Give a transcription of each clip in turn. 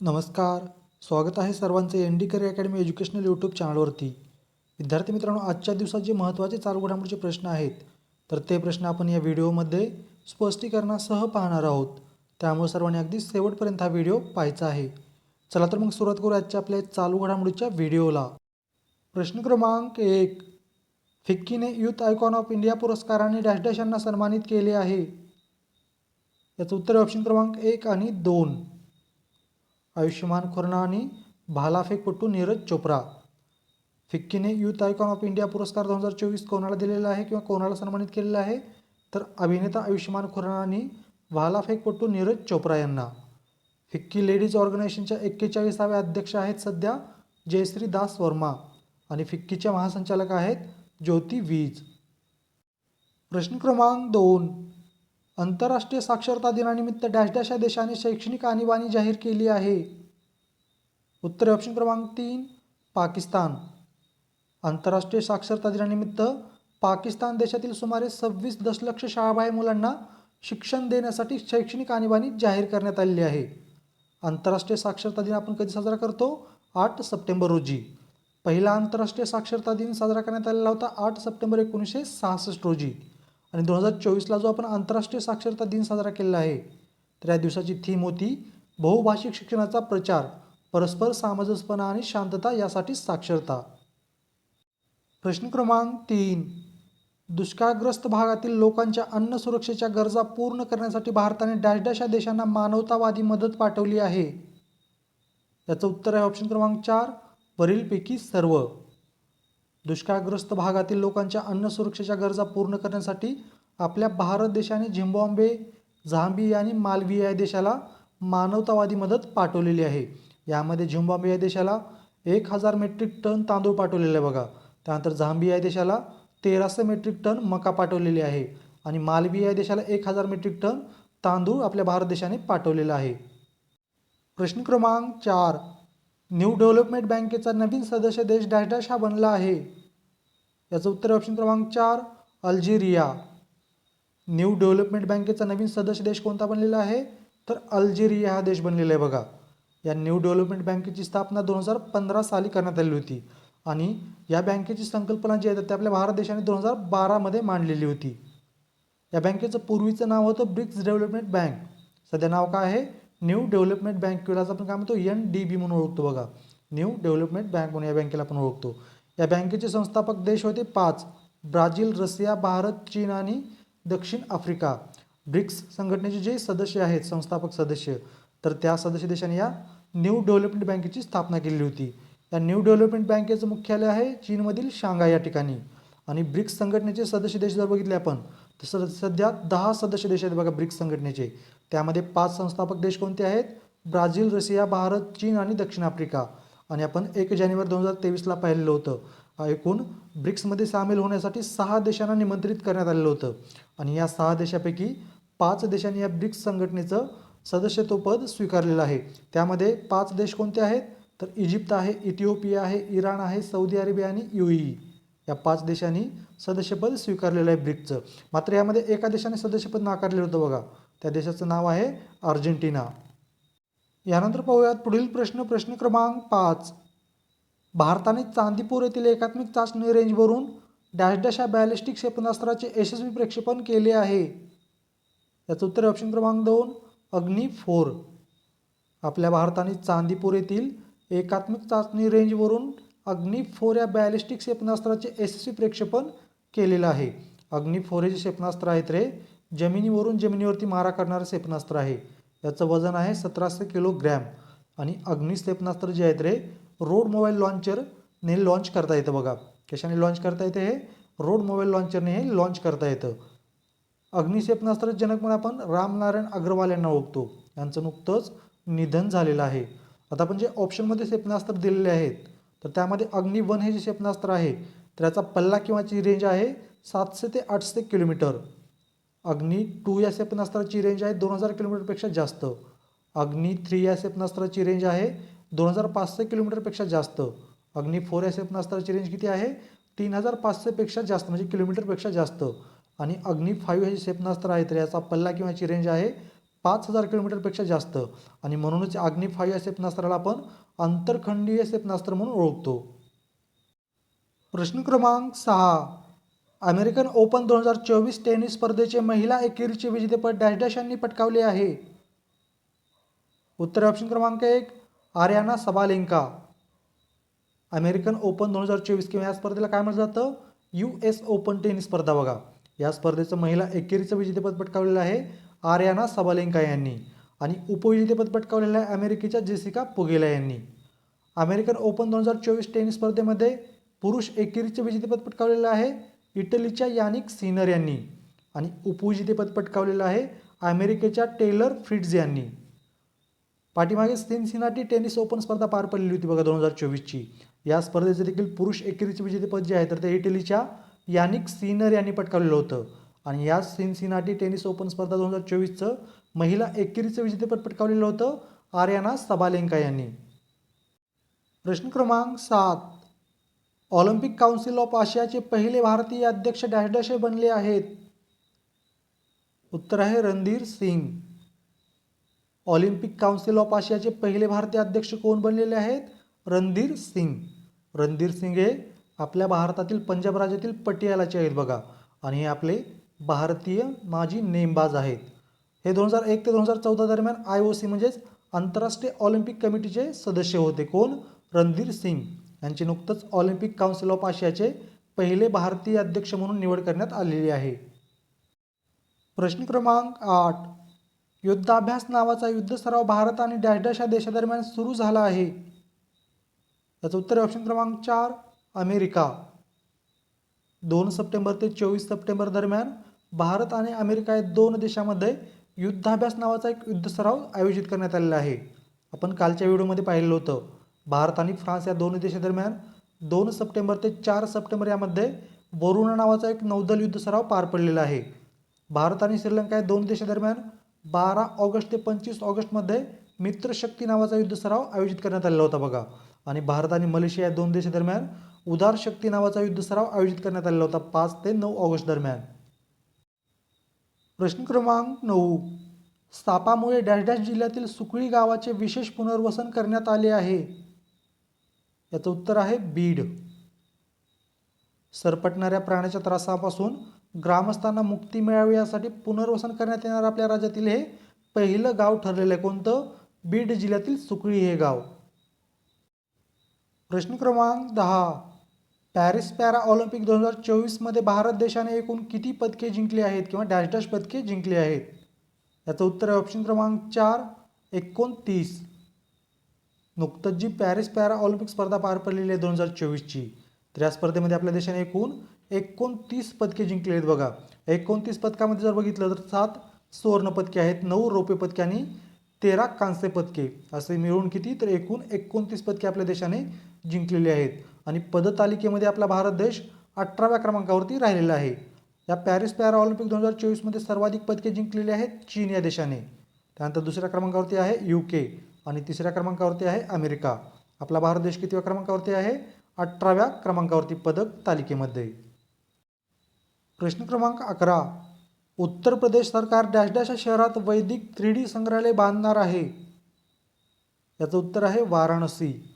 नमस्कार. स्वागत आहे सर्वांचे N D career academy educational YouTube चॅनलवरती. विद्यार्थी मित्रांनो आजच्या दिवसात जे महत्त्वाचे चालू घडामोडीचे प्रश्न आहेत तर ते प्रश्न आपण या व्हिडिओमध्ये स्पष्टीकरणासह पाहणार आहोत. त्यामुळे सर्वांनी अगदी शेवटपर्यंत हा व्हिडिओ पाहायचा आहे. चला तर मग सुरुवात करू आजच्या आपल्या चालू घडामोडीच्या व्हिडिओला. प्रश्न क्रमांक एक. फिक्कीने युथ आयकॉन ऑफ इंडिया पुरस्काराने डॅश डॅश यांना सन्मानित केले आहे. याचं उत्तर ऑप्शन क्रमांक एक आणि दोन. आयुष्यमान खुराना आणि भालाफेकपटू नीरज चोप्रा. फिक्कीने युथ आयकॉन ऑफ इंडिया पुरस्कार दोन हजार चोवीस कोणाला दिलेला आहे किंवा कोणाला सन्मानित केलेला आहे? तर अभिनेता आयुष्यमान खुराना आणि भालाफेकपटू नीरज चोप्रा यांना. फिक्की लेडीज ऑर्गनायझेशनच्या एक्केचाळीसाव्या अध्यक्ष आहेत सध्या जयश्री दास वर्मा आणि फिक्कीच्या महासंचालक आहेत ज्योती वीज. प्रश्न क्रमांक दोन. आंतरराष्ट्रीय साक्षरता दिनानिमित्त डॅश डॅश या देशाने शैक्षणिक आणीबाणी जाहीर केली आहे. उत्तर ऑप्शन क्रमांक तीन पाकिस्तान. आंतरराष्ट्रीय साक्षरता दिनानिमित्त पाकिस्तान देशातील सुमारे सव्वीस दशलक्ष शाळाबाह्य मुलांना शिक्षण देण्यासाठी शैक्षणिक आणीबाणी जाहीर करण्यात आलेली आहे. आंतरराष्ट्रीय साक्षरता दिन आपण कधी साजरा करतो? आठ सप्टेंबर रोजी. पहिला आंतरराष्ट्रीय साक्षरता दिन साजरा करण्यात आलेला होता आठ सप्टेंबर एकोणीसशे सहासष्ट रोजी. आणि दोन हजार चोवीसला जो आपण आंतरराष्ट्रीय साक्षरता दिन साजरा केलेला आहे तर या दिवसाची थीम होती बहुभाषिक शिक्षणाचा प्रचार परस्पर सामंजस्यपणा आणि शांतता यासाठी साक्षरता. प्रश्न क्रमांक तीन दुष्काळग्रस्त भागातील लोकांच्या अन्न सुरक्षेच्या गरजा पूर्ण करण्यासाठी भारताने डॅश डॅश या देशांना मानवतावादी मदत पाठवली आहे. याचं उत्तर आहे ऑप्शन क्रमांक चार वरीलपैकी सर्व. दुष्काळग्रस्त भागातील लोकांच्या अन्न सुरक्षेच्या गरजा पूर्ण करण्यासाठी आपल्या भारत देशाने झिम्बाब्वे झांबी आणि मालविया या देशाला मानवतावादी मदत पाठवलेली आहे. यामध्ये झिम्बाब्वे या देशाला एक हजार मेट्रिक टन तांदूळ पाठवलेले आहे बघा. त्यानंतर झांबी या देशाला तेराशे मेट्रिक टन मका पाठवलेली आहे आणि मालविया या देशाला एक हजार मेट्रिक टन तांदूळ आपल्या भारत देशाने पाठवलेला आहे. प्रश्न क्रमांक चार. न्यू डेव्हलपमेंट बँकेचा नवीन सदस्य देश डॅश डॅश हा बनला आहे? याचं उत्तर ऑप्शन क्रमांक चार अल्जेरिया. न्यू डेव्हलपमेंट बँकेचा नवीन सदस्य देश कोणता बनलेला आहे? तर अल्जेरिया हा देश बनलेला आहे बघा. या न्यू डेव्हलपमेंट बँकेची स्थापना दोन हजार पंधरा साली करण्यात आली होती. आणि या बँकेची संकल्पना जी आहे ती आपल्या भारत देशाने दोन हजार बारामध्ये मांडलेली होती. या बँकेचं पूर्वीचं नाव होतं ब्रिक्स डेव्हलपमेंट बँक. सध्या नाव काय आहे? न्यू डेव्हलपमेंट बँक किंवा आपण काय म्हणतो? एन डी बी म्हणून ओळखतो बघा. न्यू डेव्हलपमेंट बँक म्हणून या बँकेला आपण ओळखतो. या बँकेचे संस्थापक देश होते पाच. ब्राझील रशिया भारत चीन आणि दक्षिण आफ्रिका. ब्रिक्स संघटनेचे जे सदस्य आहेत संस्थापक सदस्य तर त्या सदस्य देशाने या न्यू डेव्हलपमेंट बँकेची स्थापना केलेली होती. या न्यू डेव्हलपमेंट बँकेचं मुख्यालय आहे चीनमधील शांघाय या ठिकाणी. आणि ब्रिक्स संघटनेचे सदस्य देश जर बघितले आपण तर सध्या दहा सदस्य देश आहेत बघा ब्रिक्स संघटनेचे. त्यामध्ये पाच संस्थापक देश कोणते आहेत? ब्राझील रशिया भारत चीन आणि दक्षिण आफ्रिका. आणि आपण एक जानेवारी दोन हजार तेवीसला पाहिलेलं होतं. एकूण ब्रिक्समध्ये सामील होण्यासाठी सहा देशांना निमंत्रित करण्यात आलेलं होतं. आणि या सहा देशापैकी पाच देशांनी या ब्रिक्स संघटनेचं सदस्यत्वपद स्वीकारलेलं आहे. त्यामध्ये पाच देश कोणते आहेत? तर इजिप्त आहे इथिओपिया आहे इराण आहे सौदी अरेबिया आणि युई या पाच देशांनी सदस्यपद स्वीकारलेलं आहे ब्रिक्सचं. मात्र यामध्ये एका देशाने सदस्यपद नाकारलेलं होतं बघा. त्या देशाचं नाव आहे अर्जेंटिना. यानंतर पाहूयात पुढील प्रश्न प्रश्न क्रमांक पाच. भारताने चांदीपूर येथील एकात्मिक चाचणी रेंजवरून डॅश डॅश या बॅलिस्टिक क्षेपणास्त्राचे यशस्वी प्रक्षेपण केले आहे. याचं उत्तर ऑप्शन क्रमांक दोन अग्नी फोर. आपल्या भारताने चांदीपूर येथील एकात्मिक चाचणी रेंजवरून अग्नी फोर या बॅलिस्टिक क्षेपणास्त्राचे यशस्वी प्रक्षेपण केलेलं आहे. अग्नी फोर हे जे क्षेपणास्त्र आहेत रे जमिनीवरून जमिनीवरती मारा करणारं क्षेपणास्त्र आहे. याचं वजन आहे सतराशे किलोग्रॅम. आणि अग्नी जे आहेत रे रोड मोबाईल लॉन्चरने लॉन्च करता येतं बघा. कशाने लॉन्च करता येते हे? रोड मोबाईल लॉन्चरने हे लॉन्च करता येतं. अग्नी जनक म्हणून आपण रामनारायण अग्रवाल यांना ओळखतो. यांचं नुकतंच निधन झालेलं आहे. आता आपण जे ऑप्शनमध्ये क्षेपणास्त्र दिलेले आहेत तर त्यामध्ये अग्नि वन हे जे क्षेपणास्त्र आहे तर याचा पल्ला किंवाची रेंज आहे सातशे ते आठशे किलोमीटर. अग्नी टू या क्षेपणास्त्राची रेंज आहे दोन हजार किलोमीटरपेक्षा जास्त. अग्नी थ्री या क्षेपणास्त्राची रेंज आहे दोन हजार पाचशे किलोमीटरपेक्षा जास्त. अग्नी फोर या क्षेपणास्त्राची रेंज किती आहे? तीन हजार पाचशेपेक्षा जास्त म्हणजे किलोमीटरपेक्षा जास्त. आणि अग्नी फाईव्ह हे क्षेपणास्त्र आहे तर याचा पल्ला किंवा याची रेंज आहे पाच हजार किलोमीटरपेक्षा जास्त. आणि म्हणूनच अग्नी फाईव्ह या क्षेपणास्त्राला आपण आंतरखंडीय क्षेपणास्त्र म्हणून ओळखतो. प्रश्न क्रमांक सहा. अमेरिकन ओपन दोन हजार चोवीस टेनिस स्पर्धेचे महिला एकेरीचे विजेतेपद डॅश डॅश यांनी पटकावले आहे. उत्तर ऑप्शन क्रमांक एक आर्याना सबालेंका. अमेरिकन ओपन दोन हजार चोवीस किंवा या स्पर्धेला काय म्हटलं जातं? यू एस ओपन टेनिस स्पर्धा बघा. या स्पर्धेचं महिला एकेरीचं विजेतेपद पटकावलेलं आहे आर्याना सबालेंका यांनी. आणि उपविजेतेपद पटकावलेलं आहे अमेरिकेच्या जेसिका पुगेला यांनी. अमेरिकन ओपन दोन हजार चोवीस टेनिस स्पर्धेमध्ये पुरुष एकेरीचे विजेतेपद पटकावलेलं आहे इटलीच्या यानिक सिनर यांनी आणि उपविजेतेपद पटकावलेलं आहे अमेरिकेच्या टेलर फ्रिट्झ यांनी. पाठीमागे सिनसिनाटी टेनिस ओपन स्पर्धा पार पडलेली होती बघा दोन हजार चोवीसची. या स्पर्धेचे देखील पुरुष एकेरीचे विजेतेपद जे आहे तर ते इटलीच्या यानिक सिनर यांनी पटकावलेलं होतं. आणि या सिनसिनाटी टेनिस ओपन स्पर्धा दोन हजार चोवीसचं महिला एकेरीचं विजेतेपद पटकावलेलं होतं आर्याना सबालेंका यांनी. प्रश्न क्रमांक सात. ऑलिम्पिक काउन्सिल ऑफ आशियाचे पहिले भारतीय अध्यक्ष डॅश डॅश बनले आहेत. उत्तर आहे Randhir Singh. Olympic council of आशियाचे पहिले भारतीय अध्यक्ष कोण बनलेले आहेत? रणधीर सिंग. रणधीर सिंग हे आपल्या भारतातील पंजाब राज्यातील पटियालाचे आहेत बघा. आणि हे आपले भारतीय माजी नेमबाज आहेत. हे दोन हजार एक ते दोन हजार चौदा दरम्यान आय ओ सी म्हणजेच आंतरराष्ट्रीय ऑलिम्पिक कमिटीचे सदस्य होते. कोण? रणधीर सिंग. यांचे नुकतंच ऑलिम्पिक काउन्सिल ऑफ आशियाचे पहिले भारतीय अध्यक्ष म्हणून निवड करण्यात आलेली आहे. प्रश्न क्रमांक आठ. युद्धाभ्यास नावाचा युद्ध सराव भारत आणि डॅश डॅश या देशादरम्यान सुरू झाला आहे. याचं उत्तर ऑप्शन क्रमांक चार अमेरिका. दोन सप्टेंबर ते चोवीस सप्टेंबर दरम्यान भारत आणि अमेरिका या दोन देशामध्ये युद्धाभ्यास नावाचा एक युद्ध सराव आयोजित करण्यात आलेला आहे. आपण कालच्या व्हिडिओमध्ये पाहिलेलं होतं. भारत आणि फ्रान्स या दोन्ही देशादरम्यान दोन सप्टेंबर ते चार सप्टेंबर यामध्ये बोरुणा नावाचा एक नौदल युद्ध सराव पार पडलेला आहे. भारत आणि श्रीलंका या दोन देशादरम्यान बारा ऑगस्ट ते पंचवीस ऑगस्टमध्ये मित्रशक्ती नावाचा युद्ध सराव आयोजित करण्यात आलेला होता बघा. आणि भारत आणि मलेशिया या दोन देशादरम्यान उदार शक्ती नावाचा युद्ध सराव आयोजित करण्यात आलेला होता पाच ते नऊ ऑगस्ट दरम्यान. प्रश्न क्रमांक नऊ. सापामुळे डॅश डॅश जिल्ह्यातील सुकळी गावाचे विशेष पुनर्वसन करण्यात आले आहे. याचं उत्तर आहे बीड. सरपटणाऱ्या प्राण्याच्या त्रासापासून ग्रामस्थांना मुक्ती मिळावी यासाठी पुनर्वसन करण्यात येणार आपल्या राज्यातील हे पहिलं गाव ठरलेलं आहे. कोणतं? बीड जिल्ह्यातील सुकळी हे गाव. प्रश्न क्रमांक दहा. पॅरिस पॅरा ऑलिम्पिक दोन हजार चोवीसमध्ये भारत देशाने एकूण किती पदके जिंकली आहेत किंवा डॅश डॅश पदके जिंकली आहेत? याचं उत्तर आहे ऑप्शन क्रमांक चार एकोणतीस. नुकतंच जी पॅरिस पॅरा ऑलिम्पिक स्पर्धा पार पडलेली आहे दोन हजार चोवीसची तर या स्पर्धेमध्ये आपल्या देशाने एकूण एकोणतीस पदके जिंकली आहेत बघा. एकोणतीस पदकामध्ये जर बघितलं तर सात सुवर्ण पदके आहेत नऊ रौप्य पदके आणि तेरा कांस्य पदके. असे मिळून किती? तर एकूण एकोणतीस पदके आपल्या देशाने जिंकलेली आहेत. आणि पदतालिकेमध्ये आपला भारत देश अठराव्या क्रमांकावरती राहिलेला आहे. या पॅरिस पॅरा ऑलिम्पिक दोन हजार चोवीसमध्ये सर्वाधिक पदके जिंकलेली आहेत चीन या देशाने. त्यानंतर दुसऱ्या क्रमांकावरती आहे यू के. आणि तिसऱ्या क्रमांकावरती आहे अमेरिका. आपला भारत देश कितव्या क्रमांकावरती आहे? अठराव्या क्रमांकावरती पदक तालिकेमध्ये. प्रश्न क्रमांक अकरा. उत्तर प्रदेश सरकार डॅश डॅश या शहरात वैदिक थ्री डी संग्रहालय बांधणार आहे. याचं उत्तर आहे वाराणसी.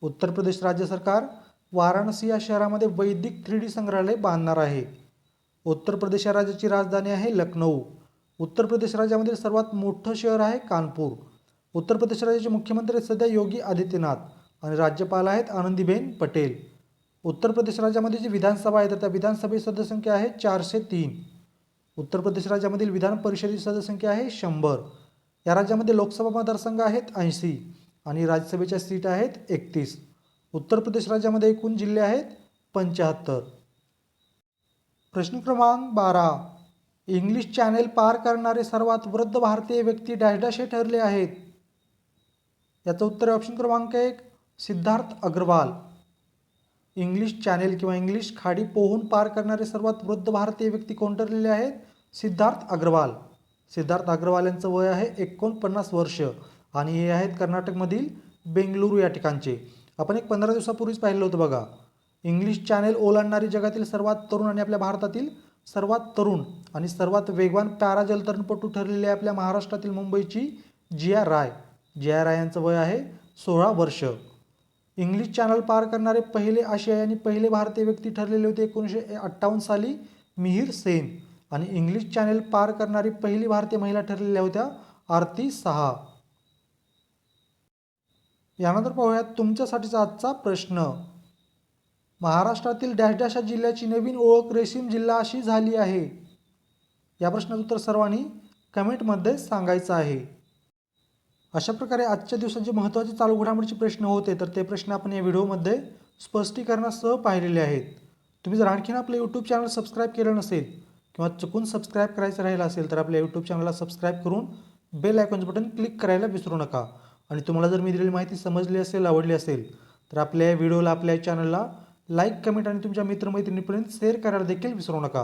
उत्तर प्रदेश राज्य सरकार वाराणसी या शहरामध्ये वैदिक थ्री डी संग्रहालय बांधणार आहे. उत्तर प्रदेश या राज्याची राजधानी आहे लखनौ उत्तर प्रदेश राज्यामधील सर्वात मोठं शहर आहे कानपूर. उत्तर प्रदेश राज्याचे मुख्यमंत्री सध्या योगी आदित्यनाथ आणि राज्यपाल आहेत आनंदीबेन पटेल. उत्तर प्रदेश राज्यामध्ये जी विधानसभा आहे तर त्या विधानसभेची सदस्यसंख्या आहे चारशे तीन. उत्तर प्रदेश राज्यामधील विधान परिषदेची सदस्यसंख्या आहे शंभर. या राज्यामध्ये लोकसभा मतदारसंघ आहेत ऐंशी आणि राज्यसभेच्या सीट आहेत एकतीस. उत्तर प्रदेश राज्यामध्ये एकूण जिल्हे आहेत पंच्याहत्तर. प्रश्न क्रमांक बारा. इंग्लिश चॅनेल पार करणारे सर्वात वृद्ध भारतीय व्यक्ती डॅश डॅश हे ठरले आहेत. याचं उत्तर आहे ऑप्शन क्रमांक एक सिद्धार्थ अग्रवाल. इंग्लिश चॅनेल किंवा इंग्लिश खाडी पोहून पार करणारे सर्वात वृद्ध भारतीय व्यक्ती कोण ठरलेले आहेत? सिद्धार्थ अग्रवाल. सिद्धार्थ अग्रवाल यांचं वय आहे एकोणपन्नास वर्ष आणि हे आहेत कर्नाटकमधील बेंगलुरू या ठिकाणचे. आपण एक पंधरा दिवसापूर्वीच पाहिलं होतं बघा. इंग्लिश चॅनेल ओलांडणारी जगातील सर्वात तरुण आणि आपल्या भारतातील सर्वात तरुण आणि सर्वात वेगवान पॅरा जलतरणपटू ठरलेली आहे आपल्या महाराष्ट्रातील मुंबईची जिया राय. जयारायांचं वय आहे सोळा वर्ष. इंग्लिश चॅनल पार करणारे पहिले आशियाई आणि पहिले भारतीय व्यक्ती ठरलेले होते एकोणीसशे अठ्ठावन्न साली मिहिर सेन. आणि इंग्लिश चॅनल पार करणारी पहिली भारतीय महिला ठरलेल्या होत्या आरती सहा. यानंतर पाहूयात तुमच्यासाठीचा आजचा प्रश्न. महाराष्ट्रातील डॅश डॅश जिल्ह्याची नवीन ओळख रेशीम जिल्हा अशी झाली आहे. या प्रश्नाचं उत्तर सर्वांनी कमेंटमध्ये सांगायचं आहे. अशा प्रकारे आजच्या दिवसाचे महत्त्वाचे चालू घडामोडीचे प्रश्न होते तर ते प्रश्न आपण या व्हिडिओमध्ये स्पष्टीकरणासह पाहिलेले आहेत. तुम्ही जर आणखीन आपलं यूट्यूब चॅनल सबस्क्राईब केलं नसेल किंवा चुकून सबस्क्राईब करायचं राहिलं असेल तर आपल्या यूट्यूब चॅनलला सबस्क्राईब करून बेल आयकॉनचं बटन क्लिक करायला विसरू नका. आणि तुम्हाला जर मी दिलेली माहिती समजली असेल आवडली असेल तर आपल्या या व्हिडिओला आपल्या या चॅनलला लाईक कमेंट आणि तुमच्या मित्रमैत्रिणीपर्यंत शेअर करायला देखील विसरू नका.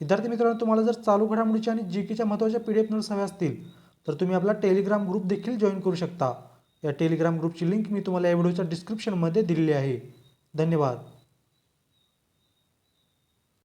विद्यार्थी मित्रांनो तुम्हाला जर चालू घडामोडीच्या आणि जी केच्या महत्त्वाच्या पी डी एफ नोट्स हव्या असतील तर तुम्ही आपला टेलिग्राम ग्रुप देखील जॉईन करू शकता. या टेलिग्राम ग्रुपची लिंक मी तुम्हाला या व्हिडिओच्या डिस्क्रिप्शनमध्ये दिलेली आहे. धन्यवाद.